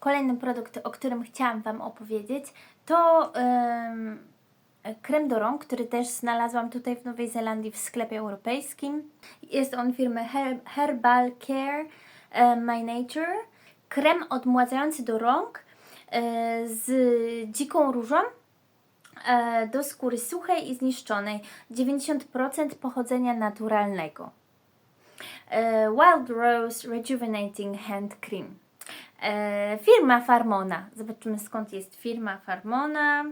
Kolejny produkt, o którym chciałam Wam opowiedzieć, to em, krem do rąk, który też znalazłam tutaj w Nowej Zelandii w sklepie europejskim. Jest on firmy Her- Herbal Care My Nature. Krem odmładzający do rąk e, z dziką różą e, do skóry suchej i zniszczonej. 90% pochodzenia naturalnego. E, Wild Rose Rejuvenating Hand Cream. E, firma Farmona. Zobaczymy skąd jest firma Farmona.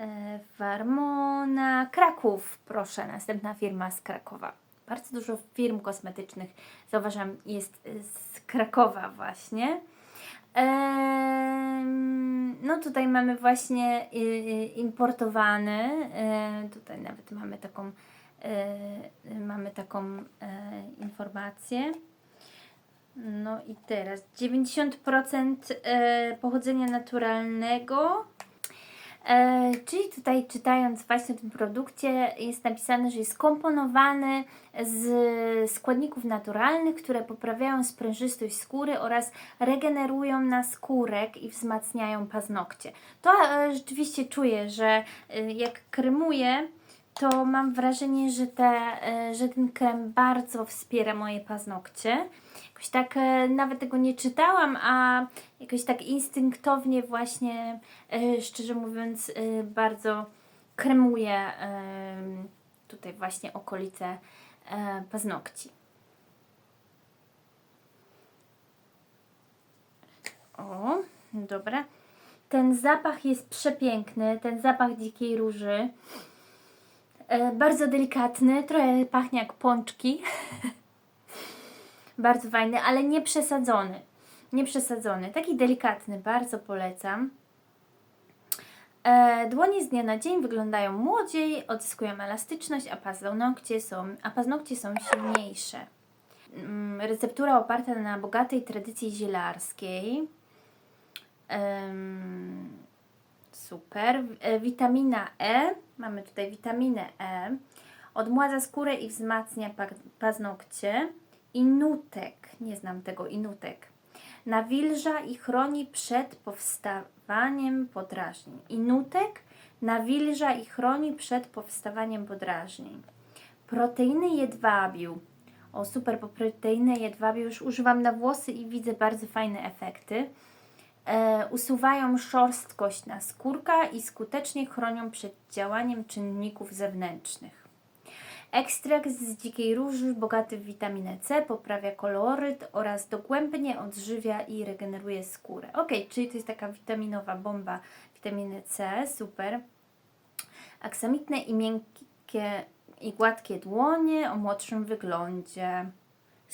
E, Farmona. Kraków, proszę. Następna firma z Krakowa. Bardzo dużo firm kosmetycznych, zauważam, jest e, z Krakowa właśnie. Em, No tutaj mamy właśnie y, y, importowany, e, tutaj nawet mamy taką, e, mamy taką e, informację. No i teraz 90% e, pochodzenia naturalnego. E, czyli tutaj czytając właśnie o tym produkcie jest napisane, że jest komponowany z składników naturalnych, które poprawiają sprężystość skóry oraz regenerują naskórek i wzmacniają paznokcie. To e, rzeczywiście czuję, że jak kremuję, to mam wrażenie, że, te, e, że ten krem bardzo wspiera moje paznokcie. Jakoś tak e, nawet tego nie czytałam, a jakoś tak instynktownie właśnie, e, szczerze mówiąc, bardzo kremuję tutaj właśnie okolice paznokci. O, dobra. Ten zapach jest przepiękny, ten zapach dzikiej róży. E, bardzo delikatny, trochę pachnie jak pączki. bardzo fajny, ale nie przesadzony. Nie przesadzony. Taki delikatny, bardzo polecam. E, dłonie z dnia na dzień wyglądają młodziej, odzyskują elastyczność, a paznokcie są, a paznokcie są silniejsze. Mm, receptura oparta na bogatej tradycji zielarskiej. Super. E, witamina E. Mamy tutaj witaminę E. Odmładza skórę i wzmacnia pa- paznokcie. Inutek. Nie znam tego inutek. Nawilża i chroni przed powstawaniem podrażnień. Inutek nawilża i chroni przed powstawaniem podrażnień. Proteiny jedwabiu. O super, bo proteiny jedwabiu już używam na włosy i widzę bardzo fajne efekty. E, usuwają szorstkość na skórka i skutecznie chronią przed działaniem czynników zewnętrznych. Ekstrakt z dzikiej róży bogaty w witaminę C poprawia koloryt oraz dogłębnie odżywia i regeneruje skórę. Ok, czyli to jest taka witaminowa bomba witaminy C, super. Aksamitne i miękkie i gładkie dłonie o młodszym wyglądzie.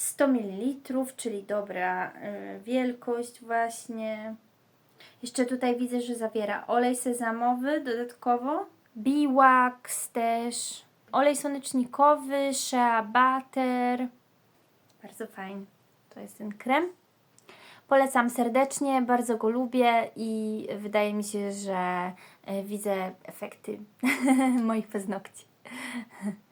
100 ml, czyli dobra y, wielkość właśnie. Jeszcze tutaj widzę, że zawiera olej sezamowy dodatkowo, biwax też, olej słonecznikowy, shea butter. Bardzo fajny. To jest ten krem. Polecam serdecznie, bardzo go lubię i wydaje mi się, że y, widzę efekty moich paznokci.